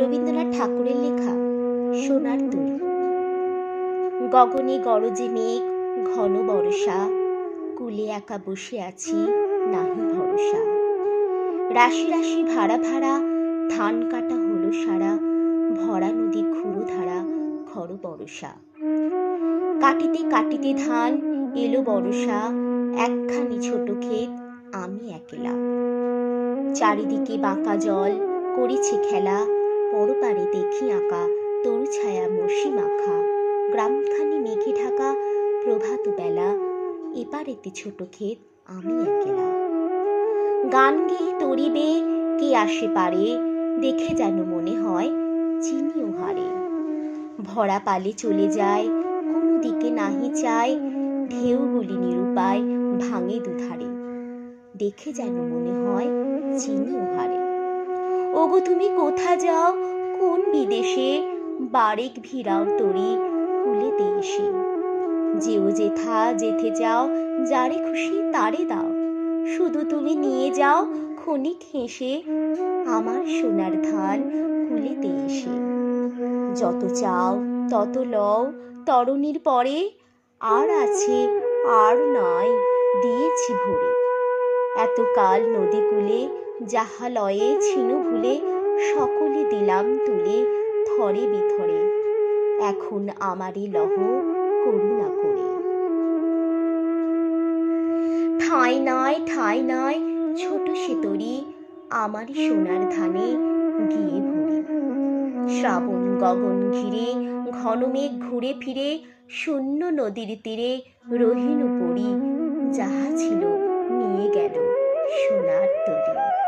রবীন্দ্রনাথ ঠাকুরের লেখা সোনার তরী। গগনে গরজে মেঘ, ঘন বরষা, কুলে একা বসে আছি, নাহি ভরসা। রাশি রাশি ভাড়া ভাড়া, ধান কাটা হলো সারা, ভরা নদী খুরো ধারা খর বরষা। কাটিতে কাটিতে ধান, এলো বরষা, একখানি ছোট ক্ষেত, আমি একলা। চারিদিকে বাঁকা জল, করেছে খেলা পরপারে দেখি আঁকা, তরু ছায়া মসি মাখা গ্রামখানি মেঘে ঢাকা, প্রভাত বেলা। এপারেতে ছোট ক্ষেত, আমি একলা। গান গেয়ে তরিবে, কে আসে পারে, দেখে যেন মনে হয় চিনিও হারে। ভরা পালে চলে যায়, কোনো দিকে নাহি চায় ঢেউগুলি নিরুপায় ভাঙে দুধারে। দেখে যেন মনে হয় চিনিও হারে। ওগো, তুমি কোথা যাও? কোন বিদেশে বারেক ভিড়াও তরি কুলেতে এসে। যেও যেথা যেতে যাও, যারে খুশি তারে দাও। শুধু তুমি নিয়ে যাও, ক্ষণিক হেসে আমার সোনার ধান কুলেতে এসে। যত চাও, তত লও, তরণীর পরে আর আছে, আর নাই দিয়েছি ভরে। এতকাল নদী কূলে যাহা লয়ে, ছিনু ভুলে সকলে দিলাম তুলে থরে বিথরে। এখন আমারই লহ করুণা করে। ঠাঁই নয় ঠাঁই নয় ছোট সে তরি আমারই সোনার ধানে গিয়ে ভরে শ্রাবণ গগন ঘিরে, ঘন মেঘ ঘুরে ফিরে, শূন্য নদীর তীরে রহিনু পড়ি যাহা ছিল নিয়ে গেল সোনার তরী।